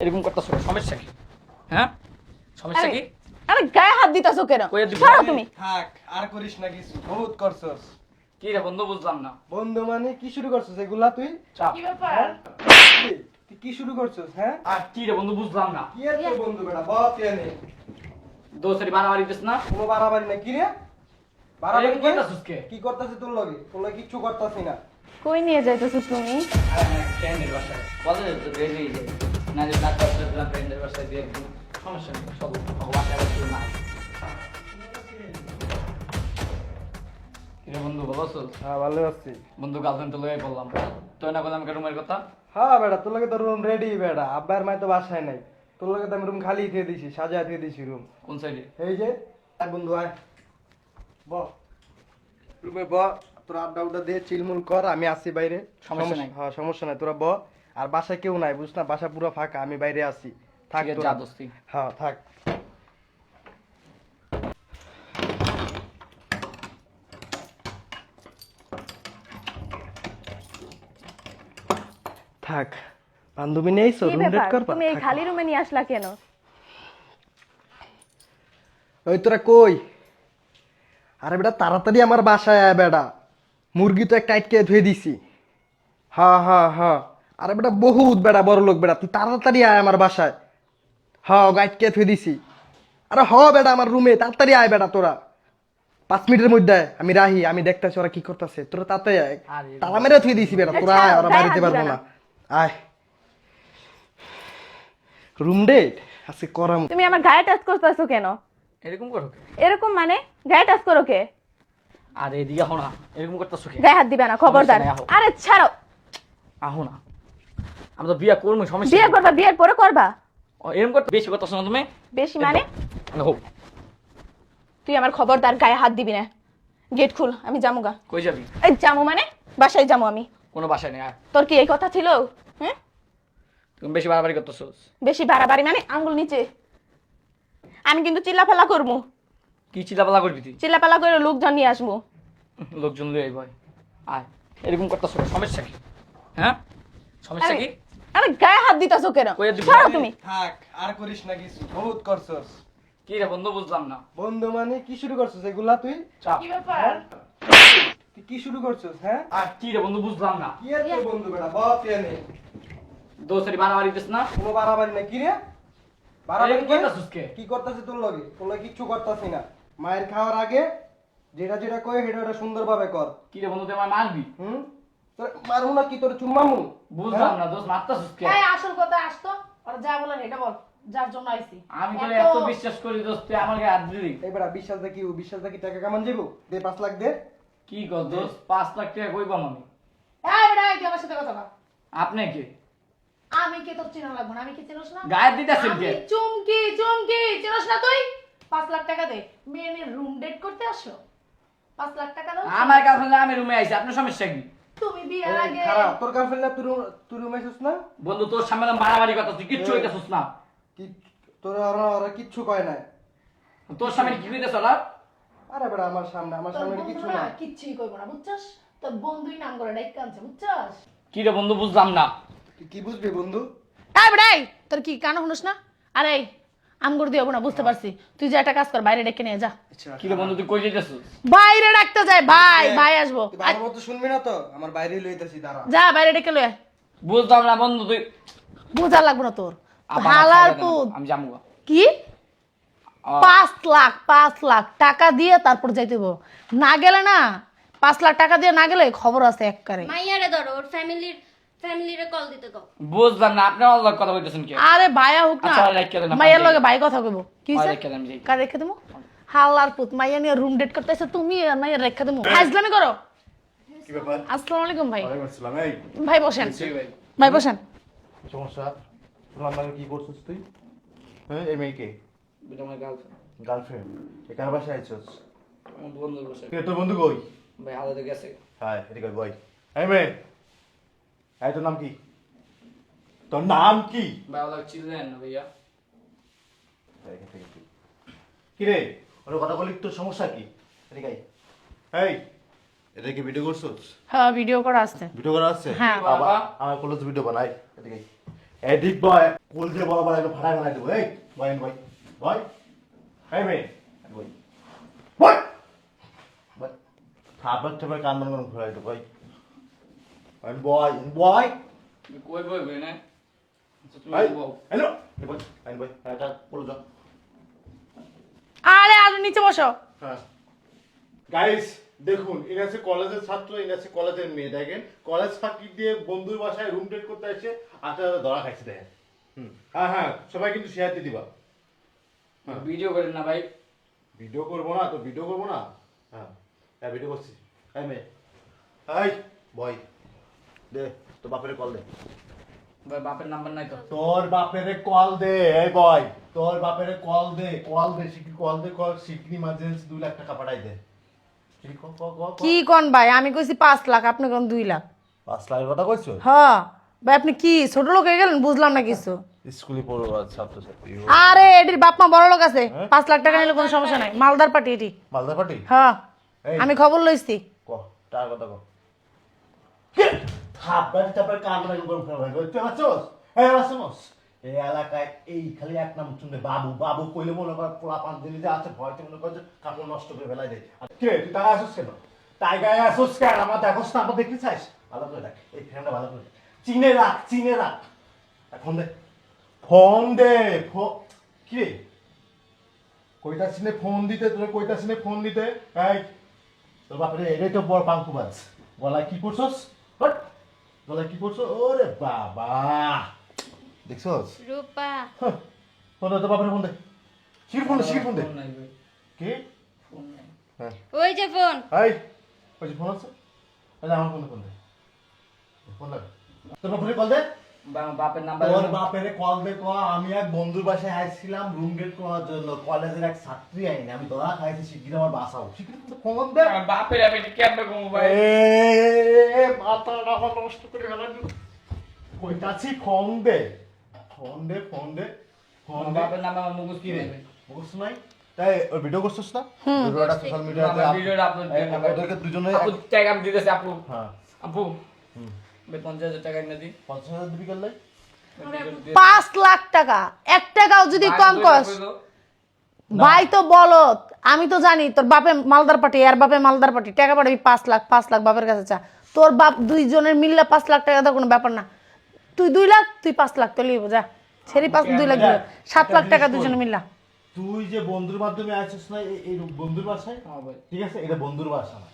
এরকম করতেছ সমস্যা কি? হ্যাঁ? সমস্যা কি? আরে গায়ে হাত দিতাছো কেন। ছাড়ো তুমি। থাক আর করিস না কিছু। বহুত করছস। কি রে বন্ধু বুঝলাম না। বন্ধু মানে কি শুরু করছস এগুলা তুই? চাপ। কি ব্যাপার? তুই কি শুরু করছস হ্যাঁ? আর কি রে বন্ধু বুঝলাম না। কি এর তোর বন্ধু বেটা? বস এনে দোসরি বাড়াবাড়ি দিস না। কোনো বাড়াবাড়ি না কি রে? বাড়াবাড়ি কি করতাছিস কে? কি করতেছিস তোর লগে? তোর লগে কিচ্ছু করতাছি না। কই নিয়ে যাইতেছো তুমি? ফ্রেন্ডের বাসায়? কলেজে তো বেরিয়ে যায়। না যে না করতে দিলাম ফ্রেন্ডের বাসায় দিয়ে একদম সমস্যা নেই সব বাসায় আবার কেউ নাই কি রে বন্ধু ভালো আছো? হ্যাঁ ভালো আছি। বন্ধু গার্লফ্রেন্ড তো লয়ে বললাম। তুই না বললাম রুমের কথা? হ্যাঁ বেটা তোর লগে তো রুম রেডি বেটা। আব্বার মায় তো বাসায় নাই। তোর লগে তো আমি রুম খালি দিয়ে দিছি সাজা দিয়ে দিছি রুম কোন সাইডে এই যে বন্ধু আয়। ব। রুমে ব। তোর আড্ডা উড্ডা দিয়ে চিলমুল কর আমি আসি বাইরে। সমস্যা নাই। হ্যাঁ সমস্যা নাই। তোরা ব। আর বাসায় কেউ নাই বুঝ না? বাসা পুরো ফাঁকা আমি বাইরে থাক আছে, তোরা। যা দোস্তি। হ্যাঁ থাক। থাক বান্ধবী নেই কি রুম ডেট করবা? তুমি এই খালি রুমে নিয়ে আসলা কেন? ওই তোরা কই? আরে বেটা তাড়াতাড়ি আমার বাসায় আয় বেটা। মুরগি তো একটা আটকে ধুয়ে দিছি। হ্যাঁ হ্যাঁ হ্যাঁ। আরে বেটা বহুত বেটা বড় লোক বেটা তুই তাড়াতাড়ি আয় আমার বাসায়। হ্যাঁ গাইটকে ধুয়ে দিছি। আরে হ বেটা আমার রুমে তাড়াতাড়ি আয় বেটা তোরা। পাঁচ মিনিটের মধ্যে আমি রাহি আমি দেখতেছি ওরা কি করতেছে। তোরা তাতে আয়। তালা মেরে থুয়ে দিছি বেটা তোরা আয় ওরা বাড়িতে পারব না। আয়। রুম ডেট আজকে করাম। তুমি আমার গায়ে টাচ করতেছো কেন? এরকম করো কে? এরকম মানে? গায়ে টাচ করো কে? আর এদিকে আহো না। এরকম করতেছো কে? গায়ে হাত দিবে না খবরদার। আরে ছাড়ো। আহো না। আমরা তো বিয়া করব সমস্যা বিয়ে করবা বিয়ের পরে করবা? এরকম করতে বেশি করতেছো না তুমি। বেশি মানে? হোক। তুই আমার খবরদার গায়ে হাত দিবি না। গেট খুল আমি জামুগা কই যাবি? এই জামু মানে? বাসায় যাব আমি। কোনো বাসায় নেই তোর কি এই কথা ছিল? হ্যাঁ তুমি বেশি বাড়াবাড়ি করতেছো। বেশি বাড়াবাড়ি মানে? আঙ্গুল নিচে। আমি কিন্তু চিল্লাফালা করব। কি চিল্লাপালা করবি তুই? চিল্লাপালা করে লোকজন নিয়ে আসব। লোকজন লই আয়। এরকম করতেছো সমস্যা কি? হ্যাঁ? সমস্যা কি? আরে গায়ে হাত দিতাছো কেন? ছাড়ো তুমি। থাক আর করিস না কিছু বহুত করছস। কি রে বন্ধু বুঝলাম না। বন্ধু মানে কি শুরু করছস এগুলা তুই? চাপ ব্যাপার? তুই কি শুরু করছস হ্যাঁ? আর কি রে বন্ধু বুঝলাম না। কি তোর বন্ধু বেটা? এনে। দোসরি বাড়াবাড়ি দিস না। কোনো বাড়াবাড়ি না কি রে? বাড়াবাড়ি কি করতাছিস কে? কি করতেছিস তোর লগে? তোর লগে কিচ্ছু করতাছি না। মায়ের খাওয়ার আগে যেটা যেটা কয়ে সেটা ওটা সুন্দরভাবে কর। কি রে বন্ধু তুই আমার মারবি হুম? তোর মারমু না কি? তোর চুম্মামু বুঝলাম না দোষ মারতাছিস কে? এই আসল কথা আসতো আর যা বলেন এটা বল যার জন্য আইছি। আমি তো এত- বিশ্বাস করি দোস্ত তুই আমাকে হাত দিলি। বিশ্বাস দেখি ও বিশ্বাস দেখি টাকা কেমন যাব দে পাঁচ লাখ দে। কি কর দোস্ত পাঁচ লাখ টাকা আমি? এই বেটা এই আমার সাথে কথা বল। আপনি কি? আমি কি তোর চিনা লাগবো না? আমি কি চিনোস না? গায়ে দিতেছেন আমি কে? চুমকি চুমকি চিনোস না তুই? পাঁচ লাখ টাকা দে। মেয়ে রুম ডেট করতে আসো। পাঁচ লাখ টাকা দাও। আমার কাছে আমি রুমে আইছি আপনার সমস্যা কি? তুমি বিয়ের আগে খারাপ তোর গার্লফ্রেন্ড না তুই তুই রুমে না? বন্ধু তোর সামনে মারামারি কথা তুই কিচ্ছু। না। কি তোর ওরা ওরা কিচ্ছু কয় নাই। তোর সামনে কি হইতেছ না আরে বেটা আমার সামনে আমার সামনে কিচ্ছু না না কিচ্ছুই করব না বুঝছস? তোর বন্ধুই নাম করে ডাইক কানছে বুঝছস? কি রে বন্ধু বুঝলাম না। তুই কি বুঝবি বন্ধু? এই বেটা তোর কি কান শুনোস না? আরে আমগুর দিও না বুঝতে পারছি। তুই যে একটা কাজ কর বাইরে ডেকে নিয়ে যা। কি রে বন্ধু তুই কই যেতেছিস বাইরে ডাকতে যায় ভাই ভাই আসব। শুনবি না তো? আমার বাইরে লইতেছি দাঁড়া। যা বাইরে ডেকে। বুঝলাম না বন্ধু তুই বোঝা লাগবো না তোর। পুত। আমি কি? পাঁচ লাখ পাঁচ লাখ টাকা দিয়ে তারপর যাইতে হইব। না গেলে না পাঁচ লাখ টাকা দিয়ে না গেলে খবর আছে এককারে। মাইয়ারে ধরো ওর ফ্যামিলির ফ্যামিলিরে কল দিতে কও। বুঝলাম না আপনি অল্লাহ কথা বলতেছেন কে আরে ভাইয়া হোক না আচ্ছা, রেখে দেন, মাইয়ার লগে ভাই কথা কইব। কি হইছে? রেখে দেন, আমি যাই। কার রেখে দেবো? হালার পুত মাইয়া নিয়ে রুম ডেট করতে তুমি আর মাইয়ার রেখে দেবো। হাজলামি করো। আসসালামু আলাইকুম ভাই। ভাই বসেন। ভাই। বসেন। সমস্যা? কি করছিস তুই? হ্যাঁ এই মেয়েকে। এটা আমার গার্লফ্রেন্ড গার্লফ্রেন্ড বাসায় আইছস? বন্ধু বসে কে তোর বন্ধু কই? ভাই আলাদা গেছে। হ্যাঁ এদিকে আয়, এই মেয়ে। এই তোর নাম কি? তোর নাম কি? ভাই আলাদা চিনলেন না ভাইয়া কি রে ওর কথা বলি তোর সমস্যা কি? এদিকে আয়। এই এটা কি ভিডিও করছস? হ্যাঁ ভিডিও করা আসছে ভিডিও করা আছে? হ্যাঁ। আবার আমার কলেজ ভিডিও বানাই। এদিকে। এদিক বয় কোল যে বড় বড় একটু ফাটা ফেলাই দেবো। এই বয় বয় বয় এই মেয়ে বয় বয় বয় থাপড় থাপড় কান মনে করে ফেলাই দেবো বয় বয় বয় কই বই বই না আচ্ছা, তুমি এই বউ। হ্যালো আরে আর নিচে বসো। হ্যাঁ। গাইস দেখুন এরা হচ্ছে কলেজের ছাত্র এরা হচ্ছে কলেজের মেয়ে দেখেন? কলেজ ফাঁকি দিয়ে বন্ধুর বাসায় রুম ডেট করতে আসছে আচ্ছা ধরা খাইছে দেখেন? হুম। হ্যাঁ হ্যাঁ সবাই কিন্তু শেয়ার দিয়ে দিবা। হ্যাঁ। ভিডিও করেন না ভাই। ভিডিও করব না তো ভিডিও করব না? হ্যাঁ। হ্যাঁ ভিডিও করছি। এই মেয়ে। এই বয় দে তোর বাপের কল দে। ভাই বাপের নাম্বার নাই তো। তোর বাপের কল দে এই বয় তোর বাপের কল দে কল দে শিখি কল দে কল শিখনি ইমার্জেন্সি দুই লাখ টাকা পাঠাই দে। ক কোন ভাই? আমি কইছি পাঁচ লাখ আপনি কোন দুই লাখ? পাঁচ লাখের কথা কইছো? হ্যাঁ ভাই আপনি কি ছোট লোক হয়ে গেলেন? বুঝলাম না কিছু। স্কুলে পড়ো ছাত্রছাত্রী। আরে এটির বাপ মা বড় লোক আছে। পাঁচ লাখ টাকা নিলে কোনো সমস্যা নাই। মালদার পার্টি এটি। মালদা পার্টি? হ্যাঁ আমি খবর লইছি। ক টাকার কথা ক। থাপড়া থাপড়া কান লাগে গরম খাবার হয় তুই আছোস এই আছোস এই এলাকায় এই খালি এক নাম শুনবে বাবু। বাবু কইলে মনে কর পোলা পান দিলি যে আছে, ভয়তে মনে কর যে কাপড় নষ্ট করে ফেলাই দেয়। আর কে, তুই টাকা আসোস কেন? তাই গায়ে আসোস কেন? আমার দেখোস না, আমার দেখতে চাইস ভালো করে দেখ, এই ফ্রেন্ডটা ভালো করে। চিনে রাখ চিনে রাখ। ফোন দে। ফোন দে কি? রে কইতাছিনে ফোন দিতে, তোর কইতাছিনে ফোন দিতে। এই, তোর বাপরে, এটাই তো বড় পাঙ্কুবাজ। গলায় কি করছস? গলায় কি করছ ওরে বাবা! দেখছস? রূপা। ফোন তো বাবার ফোন দে। শির ফোন শির ফোন দে। কি? ফোন নাই। হ্যাঁ। ওই যে ফোন। এই ওই যে ফোন আছে। তাহলে আমার ফোন ফোন দে। ফোন লাগ তোর বাপরে কল দে। বাপের নাম্বার তোর বাপের কল দে ক আমি এক বন্ধুর বাসায় আইছিলাম রুম গেট করার জন্য। কলেজের এক ছাত্রী আইনি আমি ধরা খাইছি শিগগির আমার বাসাও শিগগির ফোন দে। বাপের আমি কেমন ভাই? এ মাথাটা আমার নষ্ট করে কইতাছি ফোন দে। ফোন দে ফোন দে ফোন বাপের নাম্বার আমার মুখস্থ কি রে? বুঝছ নাই? তাই ওই ভিডিও করছিস না? ভিডিওটা সোশ্যাল মিডিয়াতে বাবা, ভিডিওটা। ওদেরকে দুজনে আপু টাকা আমি দিতেছি আপু। হ্যাঁ। আপু। হুম। ভাই পঞ্চাশ হাজার টাকা এনে দিই পঞ্চাশ হাজার দিবি করলে পাঁচ লাখ টাকা। এক টাকাও যদি কম কস ভাই তো বলো আমি তো জানি তোর বাপে মালদার পার্টি আর বাপে মালদার পার্টি। টাকা পাঠাবি পাঁচ লাখ পাঁচ লাখ বাপের কাছে চা তোর বাপ দুইজনের মিললে পাঁচ লাখ টাকা তো কোনো ব্যাপার না। তুই দুই লাখ তুই পাঁচ লাখ তো লিব যা। ছেড়ে পাঁচ দুই লাখ দিল সাত লাখ টাকা দুজনে মিললা। তুই যে বন্ধুর মাধ্যমে আছিস না এই- বন্ধুর বাসায়? হ্যাঁ ভাই। ঠিক আছে? এটা বন্ধুর বাসা না।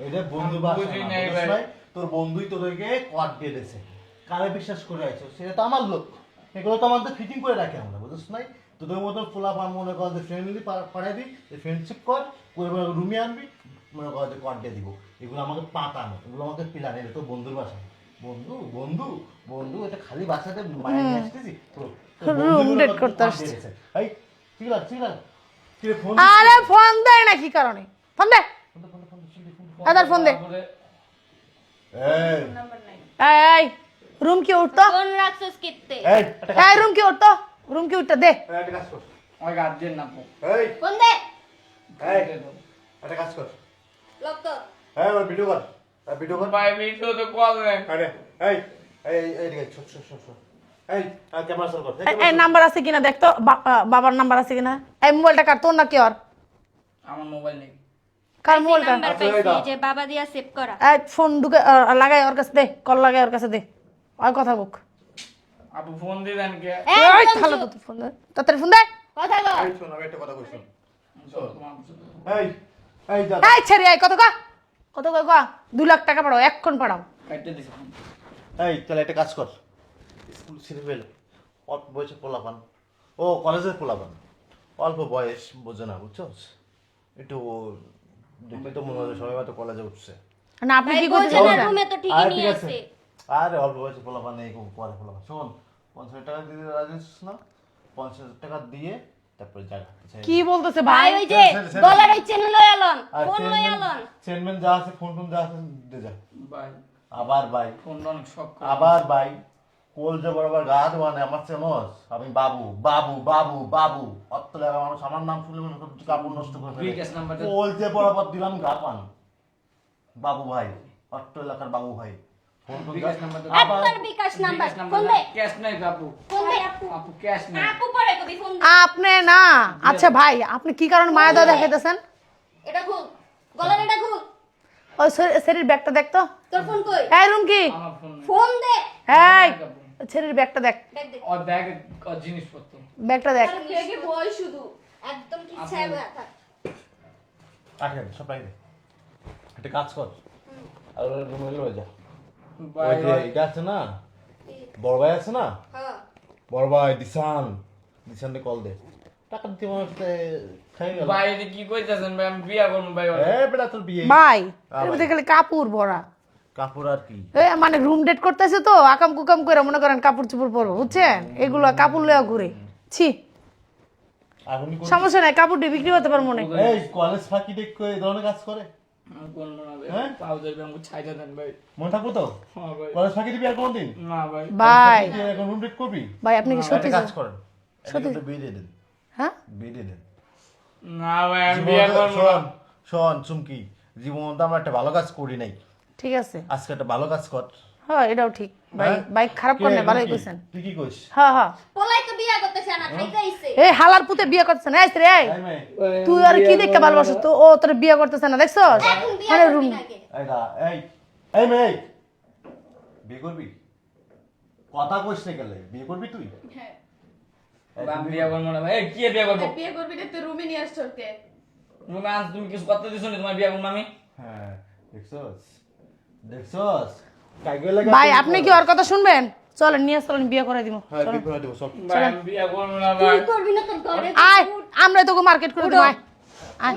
এটা বন্ধুর বাসা তোর বন্ধুই তোদেরকে কট দিয়ে দিয়েছে। কারে বিশ্বাস করে আইছো? সেটা তো আমার লোক। এগুলো তো আমাদের ফিটিং করে রাখে আমরা বুঝিস নাই? তোদের মতো ফুলা পান মনে কর যে ফ্রেন্ডলি পাঠাই দিই ফ্রেন্ডশিপ কর করে রুমে আনবি মনে কর যে কট দিয়ে দিব। এগুলো আমাকে পাতানো এগুলো আমাকে পিলানো এটা তো বন্ধুর বাসা। বন্ধু বন্ধু বন্ধু এটা খালি বাসাতে মায়ের নিয়ে আসতেছি? date তোকে করতে আসছে। এই ঠিক আছে ঠিক আছে ফোন আরে ফোন দেয় না কি কারণে? ফোন দে আদার ফোন দে এই এই, এই। রুম কি উঠতো রাখছস কিত্তে? এই। এই রুম কি উঠতো রুম কি উঠতো দে। একটা কাজ কর। গার্জেন না এই। ফোন দে? এই একটা কাজ কর। লক কর। এই ওর ভিডিও কর। আর ভিডিও কর। ভাই ভিডিও তো কল নেই আরে এই এই এই এই ছোট ছোট ছোট এই ক্যামেরা কর। এই এই- এই নাম্বার আছে কিনা? দেখ তো বাবার নাম্বার আছে কিনা? এই মোবাইলটা কার? তোর না কি ওর? আমার মোবাইল নেই। কার মোবাইল কার এই। যে বাবা দিয়া সেভ করা। এই ফোন ঢুকে লাগাই ওর কাছে দে কল লাগাই ওর কাছে দে। আর কথা বুক। আপু ফোন দিয়ে দেন কে? এই, এই তো ফোন দে। তাড়াতাড়ি ফোন দে। কথা কর এই শোন একটা কথা এই এই যা। এই ছেড়ে আয় কত কা কত কা কা দুই লাখ টাকা পাঠাও এক্ষণ পাঠাও। কাটতে দিছি। এই তাহলে একটা কাজ কর। স্কুল ছেড়ে ফেলে। অল্প বয়সে পোলাপান। ও কলেজের পোলাপান। অল্প বয়স বোঝে না বুঝছস? একটু দেখে তো মনে হয় সবাই হয়তো কলেজে উঠছে। না আপনি কি করতে বলছে না চাচ্ছেন? রুমে তো ঠিকই আর নিয়ে আছে। আসছে আরে অল্প বয়সে পোলাপান এই পরে পোলাপান। শোন পঞ্চাশ টাকা দিতে রাজি আছিস না? পঞ্চাশ হাজার টাকা দিয়ে তারপরে জায়গা কি বলতেছে ভাই ভাই? ওই যে। গলার ওই চেন লই আলন আর ফোন লই আলন। চেনম্যান যা আছে ফোন টোন যা আছে দে যা। ভাই। আবার ভাই। ফোন অনেক শখ আবার ভাই। কোল যে বরাবর গা ধোয়ানে আমার চেনস আমি বাবু বাবু বাবু বাবু। অত লাগা মানুষ আমার নাম শুনলে মনে করছে কাপড় নষ্ট করে। কোল যে বরাবর দিলাম গা পান। বাবু ভাই অট্ট এলাকার বাবু ভাই। ফোন ফোন বিকাশ দাও। নাম্বার দাও। আপনার বিকাশ নাম্বার বিকাশ ফোন দে। ক্যাশ নাই তো আপু ফোন দে। আপু আপু ক্যাশ নাই। আপু পরে কবি ফোন দে। আপনি না। আচ্ছা ভাই আপনি কি কারণে মায়া দা দেখাইতেছেন? এটা খুল। গলার এটা খুল। ওই শরীর- ব্যাগটা দেখ তো। তোর ফোন কই? এই রুম কি ফোন ফোন দে। এই। শরীর ব্যাগটা দেখ। ওর ব্যাগে ওর জিনিসপত্র। ব্যাগটা দেখ। আর মেয়েকে বয় শুধু? একদম কি ছায়া বয়া থাক। রাখেন সব রাখে একটা কাজ কর। আর রুমে লয়ে যা। ভাই, ওই যে এটা আছে না? বড় ভাই আছে না? হ্যাঁ। বড় ভাই দিশান। দিশানকে কল দে। টাকা দিতে খাই গেল। ভাই কি কইতাছেন? ভাই আমি বিয়া করব ভাই। এ বেটা তোর বিয়ে। ভাই এর। মধ্যে খালি কাপড় ভরা। কাপড় আর কি? এ মানে রুম ডেট করতেছে তো আকাম কুকাম করে মনে করেন কাপড় চোপড় পরবো বুঝছেন? এগুলো কাপড় লয়া ঘুরে। ছি? সমস্যা নাই কাপড় বিক্রি করতে পারব না এই কলেজ ফাঁকি দেখো এই ধরনের কাজ করে? ভাই হ্যাঁ? হ্যাঁ ভাই। কলেজ ফাঁকি দিবি আর কোনদিন? না ভাই। ভাই। তুই এখন রুম ডেট করবি? ভাই আপনি কি সত্যি কাজ করেন। সত্যি? হ্যাঁ? না ভাই শোন চুমকি। জীবন তো আমরা একটা ভালো কাজ করি নাই। ঠিক আছে। আজকে একটা ভালো কাজ কর। হ্যাঁ এটাও ঠিক। ভাই হ্যাঁ? বাইক খারাপ কে, করে না ভালোই? কইছেন তুই কি কইস হ্যাঁ হ্যাঁ। পোলাই তো বিয়া করতেছে না খাইতে আইছে। এই হালার পুতে বিয়ে করতেছে না এই রে এই। তুই আর কি দেখতে ভালোবাসিস তো? ও তোর বিয়ে করতেছে না দেখছ মানে রুম কে এই এই এই মেয়ে বিয়ে করবি? কথা কইস না গেলে বিয়ে করবি তুই? এই, আমি বিয়া করব না ভাই। এই, কি বিয়া করব? বিয়ে করবি না তুই রুমে নিয়ে আসছ ওকে। তুমি আজ তুমি কিছু করতে দিছো না তোমার বিয়া করব আমি? হ্যাঁ দেখছস? দেখছস? ভাই আপনি কি ওর কথা শুনবেন? চলেন নিয়ে চলেন বিয়ে করে দিব। হ্যাঁ আমরা তোকে মার্কেট করে দেবো আয়। আয়।